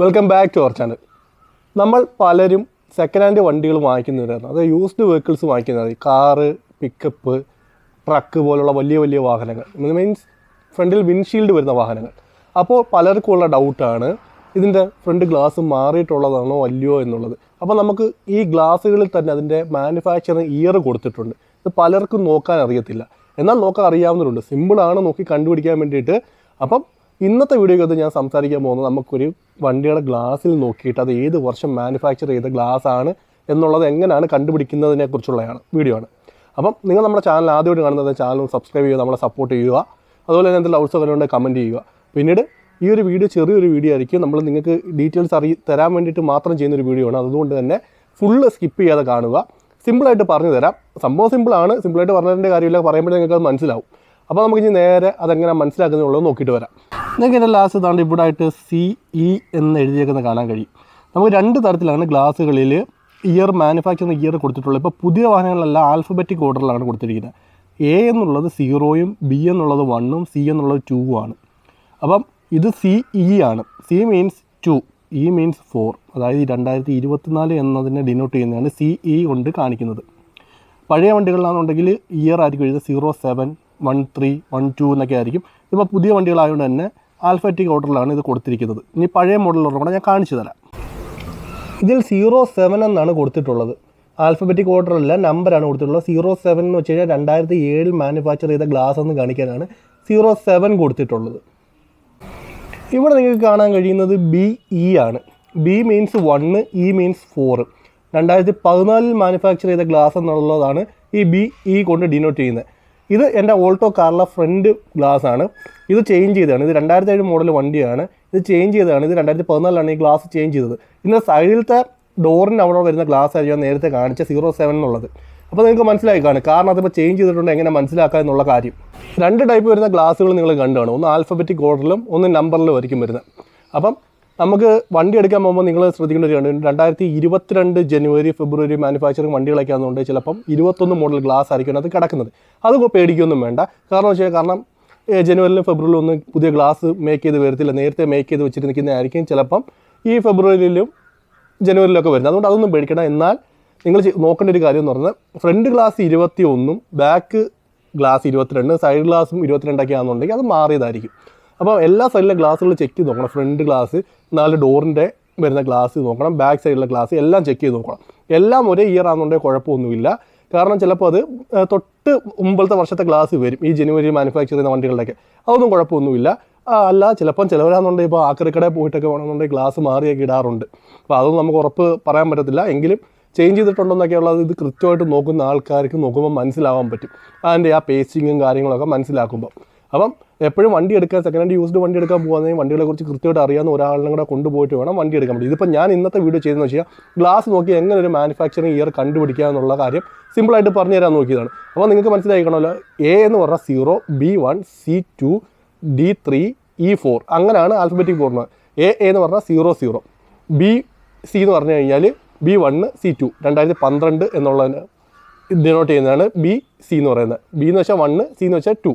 Welcome back to our channel നമ്മൾ പലരും second hand വണ്ടികൾ വാങ്ങിക്കുന്നവരായിരുന്നു. അതായത് യൂസ്ഡ് വെഹിക്കിൾസ് വാങ്ങിക്കുന്നത് കാറ് പിക്കപ്പ് ട്രക്ക് പോലുള്ള വലിയ വലിയ വാഹനങ്ങൾ. മീൻസ് ഫ്രണ്ടിൽ വിൻഷീൽഡ് വരുന്ന വാഹനങ്ങൾ. അപ്പോൾ പലർക്കും ഉള്ള ഡൗട്ടാണ് ഇതിന്റെ ഫ്രണ്ട് ഗ്ലാസ് മാറിയിട്ടുള്ളതാണോ അല്ലയോ എന്നുള്ളത്. അപ്പോൾ നമുക്ക് ഈ ഗ്ലാസ്സുകളിൽ തന്നെ അതിന്റെ മാനുഫാക്ചറിങ് ഇയർ കൊടുത്തിട്ടുണ്ട്. ഇത് പലർക്കും നോക്കാൻ അറിയത്തില്ല. എന്നാൽ നോക്കാൻ അറിയാവുന്നവരുണ്ട്. സിമ്പിളാണ് നോക്കി കണ്ടുപിടിക്കാൻ വേണ്ടിയിട്ട്. അപ്പം ഇന്നത്തെ വീഡിയോ വീഡിയോക്കകത്ത് ഞാൻ സംസാരിക്കാൻ പോകുന്നത് നമുക്കൊരു വണ്ടിയുടെ ഗ്ലാസ്സിൽ നോക്കിയിട്ട് അത് ഏത് വർഷം മാനുഫാക്ചർ ചെയ്ത ഗ്ലാസ് ആണ് എന്നുള്ളത് എങ്ങനെയാണ് കണ്ടുപിടിക്കുന്നതിനെ കുറിച്ചുള്ളതാണ്. വീഡിയോ ആണ്. അപ്പം നിങ്ങൾ നമ്മുടെ ചാനൽ ആദ്യമായിട്ട് കാണുന്നത് ചാനൽ സബ്സ്ക്രൈബ് ചെയ്യുക നമ്മളെ സപ്പോർട്ട് ചെയ്യുക. അതുപോലെ തന്നെ എന്തെങ്കിലും ഔട്ട്സ് വരുന്നുണ്ടെങ്കിൽ കമന്റ് ചെയ്യുക. പിന്നീട് ഈ ഒരു വീഡിയോ ചെറിയൊരു വീഡിയോ ആയിരിക്കും. നമ്മൾ നിങ്ങൾക്ക് ഡീറ്റെയിൽസ് അറി തരാൻ വേണ്ടിയിട്ട് മാത്രം ചെയ്യുന്ന ഒരു വീഡിയോ ആണ്. അതുകൊണ്ട് തന്നെ ഫുള്ള് സ്കിപ്പ് ചെയ്യാതെ കാണുക. സിമ്പിളായിട്ട് പറഞ്ഞു തരാം. സംഭവം സിമ്പിളാണ് സിമ്പിളായിട്ട് പറഞ്ഞതിന്റെ കാര്യമില്ല. പറയുമ്പോഴേ നിങ്ങൾക്ക് അത് മനസ്സിലാവും. അപ്പോൾ നമുക്ക് ഇനി നേരെ അതെങ്ങനെ മനസ്സിലാക്കുന്നുള്ളത് നോക്കിയിട്ട് വരാം. നിങ്ങൾക്ക് എന്റെ ലാസ്റ്റ് താണ്ട് ഇവിടെ ആയിട്ട് സി ഇ എന്ന് എഴുതിയേക്കുന്ന കാണാൻ കഴിയും. നമുക്ക് രണ്ട് തരത്തിലാണ് ഗ്ലാസ്സുകളിൽ ഇയർ മാനുഫാക്ചറിങ് ഇയർ കൊടുത്തിട്ടുള്ളത്. ഇപ്പോൾ പുതിയ വാഹനങ്ങളെല്ലാം ആൽഫബറ്റിക് ഓർഡറിലാണ് കൊടുത്തിരിക്കുന്നത്. എ എന്നുള്ളത് സീറോയും ബി എന്നുള്ളത് വണ്ണും സി എന്നുള്ളത് ടൂവും ആണ്. അപ്പം ഇത് സി ഇ ആണ്. C means two E means four അതായത് രണ്ടായിരത്തി ഇരുപത്തിനാല് എന്നതിനെ ഡിനോട്ട് ചെയ്യുന്നതാണ് സി ഇ കൊണ്ട് കാണിക്കുന്നത്. പഴയ വണ്ടികളിലാണെന്നുണ്ടെങ്കിൽ ഇയർ ആയിരിക്കും എഴുതുന്നത് zero seven one three one two എന്നൊക്കെ ആയിരിക്കും. ഇപ്പോൾ പുതിയ വണ്ടികളായതുകൊണ്ട് തന്നെ ആൽഫറ്റിക് ഓർഡറിലാണ് ഇത് കൊടുത്തിരിക്കുന്നത്. ഇനി പഴയ മോഡലുള്ളത് കൂടെ ഞാൻ കാണിച്ചു തരാം. ഇതിൽ സീറോ സെവൻ എന്നാണ് കൊടുത്തിട്ടുള്ളത്. ആൽഫബറ്റിക് ഓർഡറല്ല നമ്പറാണ് കൊടുത്തിട്ടുള്ളത്. സീറോ സെവൻ എന്ന് വെച്ച് കഴിഞ്ഞാൽ രണ്ടായിരത്തി ഏഴിൽ മാനുഫാക്ചർ ചെയ്ത ഗ്ലാസ് എന്ന് കാണിക്കാനാണ് സീറോ സെവൻ കൊടുത്തിട്ടുള്ളത്. ഇവിടെ നിങ്ങൾക്ക് കാണാൻ കഴിയുന്നത് ബി ഇ ആണ്. B means one E means four രണ്ടായിരത്തി പതിനാലിൽ മാനുഫാക്ചർ ചെയ്ത ഗ്ലാസ് എന്നുള്ളതാണ് ഈ ബി ഇ കൊണ്ട് ഡിനോട്ട് ചെയ്യുന്നത്. ഇത് എന്റെ ഓൾട്ടോ കാറിലെ ഫ്രണ്ട് ഗ്ലാസ് ആണ്. ഇത് ചേഞ്ച് ചെയ്തതാണ്. ഇത് രണ്ടായിരത്തി ഏഴ് മോഡൽ വണ്ടിയാണ്. ഇത് ചേഞ്ച് ചെയ്തതാണ്. ഇത് രണ്ടായിരത്തി പതിനാലിലാണ് ഈ ഗ്ലാസ് ചേഞ്ച് ചെയ്തത്. ഇതിന്റെ സൈഡിലത്തെ ഡോറിന്റെ അവിടെ വരുന്ന ഗ്ലാസ് ആയിരിക്കും നേരത്തെ കാണിച്ച സീറോ സെവൻ എന്നുള്ളത്. അപ്പോൾ നിങ്ങൾക്ക് മനസ്സിലായി കാണും. കാരണം അതിപ്പോൾ ചേഞ്ച് ചെയ്തിട്ടുണ്ട്. എങ്ങനെ മനസ്സിലാക്കുക എന്നുള്ള കാര്യം. രണ്ട് ടൈപ്പ് വരുന്ന ഗ്ലാസ്സുകൾ നിങ്ങൾ കണ്ടാണ് ഒന്ന് ആൽഫബറ്റിക് ഓർഡറിലും ഒന്ന് നമ്പറിലും ആയിരിക്കും വരുന്നത്. അപ്പം നമുക്ക് വണ്ടി എടുക്കാൻ പോകുമ്പോൾ നിങ്ങൾ ശ്രദ്ധിക്കേണ്ട ഒരു കാര്യം രണ്ടായിരത്തി ഇരുപത്തിരണ്ട് ജനുവരി ഫെബ്രുവരി മാനുഫാക്ചറിങ് വണ്ടികളൊക്കെ ആണെന്നുണ്ട് ചിലപ്പം ഇരുപത്തൊന്ന് മോഡൽ ഗ്ലാസ് ആയിരിക്കും അത് കിടക്കുന്നത്. അത് പേടിക്കൊന്നും വേണ്ട. കാരണം വെച്ചാൽ കാരണം ജനുവരിയിലും ഫെബ്രുവരിയിലും ഒന്നും പുതിയ ഗ്ലാസ് മേക്ക് ചെയ്ത് വരത്തില്ല. നേരത്തെ മേക്ക് ചെയ്ത് വെച്ചിരിക്കുന്നതായിരിക്കും ചിലപ്പം ഈ ഫെബ്രുവരിയിലും ജനുവരിയിലൊക്കെ വരുന്നത്. അതുകൊണ്ട് അതൊന്നും പേടിക്കണം എന്നാൽ നിങ്ങൾ നോക്കേണ്ട ഒരു കാര്യം എന്ന് പറഞ്ഞാൽ ഫ്രണ്ട് ഗ്ലാസ് ഇരുപത്തി ഒന്നും ബാക്ക് ഗ്ലാസ് ഇരുപത്തിരണ്ട് സൈഡ് ഗ്ലാസും ഇരുപത്തിരണ്ടൊക്കെ ആണെന്നുണ്ടെങ്കിൽ അത് മാറിയതായിരിക്കും. അപ്പോൾ എല്ലാ സൈഡിലെ ഗ്ലാസ്സുകൾ ചെക്ക് ചെയ്ത് നോക്കണം. ഫ്രണ്ട് ഗ്ലാസ് നാല് ഡോറിന്റെ വരുന്ന ഗ്ലാസ് നോക്കണം. ബാക്ക് സൈഡിലെ ഗ്ലാസ് എല്ലാം ചെക്ക് ചെയ്ത് നോക്കണം. എല്ലാം ഒരേ ഇയർ ആണെന്നുണ്ടെങ്കിൽ കുഴപ്പമൊന്നുമില്ല. കാരണം ചിലപ്പോൾ അത് തൊട്ട് മുമ്പത്തെ വർഷത്തെ ഗ്ലാസ് വരും. ഈ ജനുവരി മാനുഫാക്ചർ ചെയ്യുന്ന വണ്ടികളുടെയൊക്കെ. അതൊന്നും കുഴപ്പമൊന്നുമില്ല. അല്ല ചിലപ്പം ചിലവരാണെന്നുണ്ടെങ്കിൽ ഇപ്പോൾ ആക്രിക്കടയിൽ പോയിട്ടൊക്കെ വേണമെന്നുണ്ടെങ്കിൽ ഗ്ലാസ് മാറിയൊക്കെ ഇടാറുണ്ട്. അപ്പോൾ അതൊന്നും നമുക്ക് ഉറപ്പ് പറയാൻ പറ്റത്തില്ല. എങ്കിലും ചേഞ്ച് ചെയ്തിട്ടുണ്ടെന്നൊക്കെ ഉള്ളത് ഇത് കൃത്യമായിട്ട് നോക്കുന്ന ആൾക്കാർക്ക് നോക്കുമ്പോൾ മനസ്സിലാവാൻ പറ്റും. അതിന്റെ ആ പേസ്റ്റിങ്ങും കാര്യങ്ങളൊക്കെ മനസ്സിലാക്കുമ്പോൾ അപ്പം എപ്പോഴും വണ്ടി എടുക്കാൻ സെക്കൻഡ് ഹാൻഡ് യൂസ്ഡ് വണ്ടി എടുക്കാൻ പോകുന്നതിന് വണ്ടികളെ കുറിച്ച് കൃത്യമായിട്ട് അറിയാവുന്ന ഒരാളിനെ കൂടെ കൊണ്ടുപോയിട്ട് വേണം വണ്ടി എടുക്കാൻ പറ്റും ഇതിപ്പോൾ ഞാൻ ഇന്നത്തെ വീഡിയോ ചെയ്തെന്ന് വെച്ചാൽ ഗ്ലാസ് നോക്കി എങ്ങനെ ഒരു മാനുഫാക്ചറിങ് ഇയർ കണ്ടുപിടിക്കുക എന്നുള്ള കാര്യം സിമ്പിളായിട്ട് പറഞ്ഞു തരാൻ നോക്കിയതാണ്. അപ്പോൾ നിങ്ങൾക്ക് മനസ്സിലായിക്കണമല്ലോ എ എന്ന് പറഞ്ഞാൽ zero B one C two D three E four അങ്ങനെയാണ് ആൽഫബറ്റിക് പോകുന്നത് എ എന്ന് പറഞ്ഞാൽ സീറോ സീറോ ബി സി എന്ന് പറഞ്ഞു കഴിഞ്ഞാൽ ബി വണ്ണ് സി ടു രണ്ടായിരത്തി പന്ത്രണ്ട് എന്നുള്ളതിന് ഡിനോട്ട് ചെയ്യുന്നതാണ് ബി സി എന്ന് പറയുന്നത്. ബി എന്ന് വെച്ചാൽ വണ്ണ് സി എന്ന് വെച്ചാൽ ടു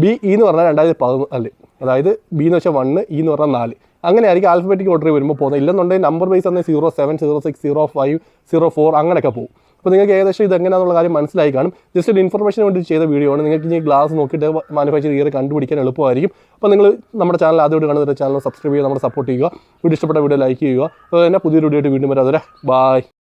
ബി ഇ എന്ന് പറഞ്ഞാൽ രണ്ടായിരത്തി പതിനാല്. അതായത് ബി എന്ന് വെച്ചാൽ വണ്ണ് ഇ എന്ന് പറഞ്ഞാൽ നാല്. അങ്ങനെ ആയിരിക്കും ആൽഫബറ്റിക് ഓർഡർ വരുമ്പോൾ പോകുന്നത്. ഇല്ലെന്നുണ്ടെങ്കിൽ നമ്പർ ബേസ് തന്നെ zero seven zero six zero five zero four അങ്ങനെയൊക്കെ പോകും. അപ്പോൾ നിങ്ങൾക്ക് ഏകദേശം ഇത് എങ്ങനെയാണെന്നുള്ള കാര്യം മനസ്സിലായി കാണും. ജസ്റ്റ് ഒരു ഇൻഫർമേഷൻ വേണ്ടി ചെയ്ത വീഡിയോ ആണ്. നിങ്ങൾക്ക് ഇനി ഗ്ലാസ് നോക്കിയിട്ട് മാനുഫാക്ചർ ഇയർ കണ്ടുപിടിക്കാൻ എളുപ്പമായിരിക്കും. അപ്പോൾ നിങ്ങൾ നമ്മുടെ ചാനൽ ആദ്യമായിട്ട് കാണുന്ന ചാനൽ സബ്സ്ക്രൈബ് ചെയ്യുക. നമ്മുടെ സപ്പോർട്ട് ചെയ്യുക. വീഡിയോ ഇഷ്ടപ്പെട്ട വീഡിയോ ലൈക്ക് ചെയ്യുക. അതുപോലെ തന്നെ പുതിയൊരു വീഡിയോ ആയിട്ട് വീണ്ടും വരാതെ ബായ്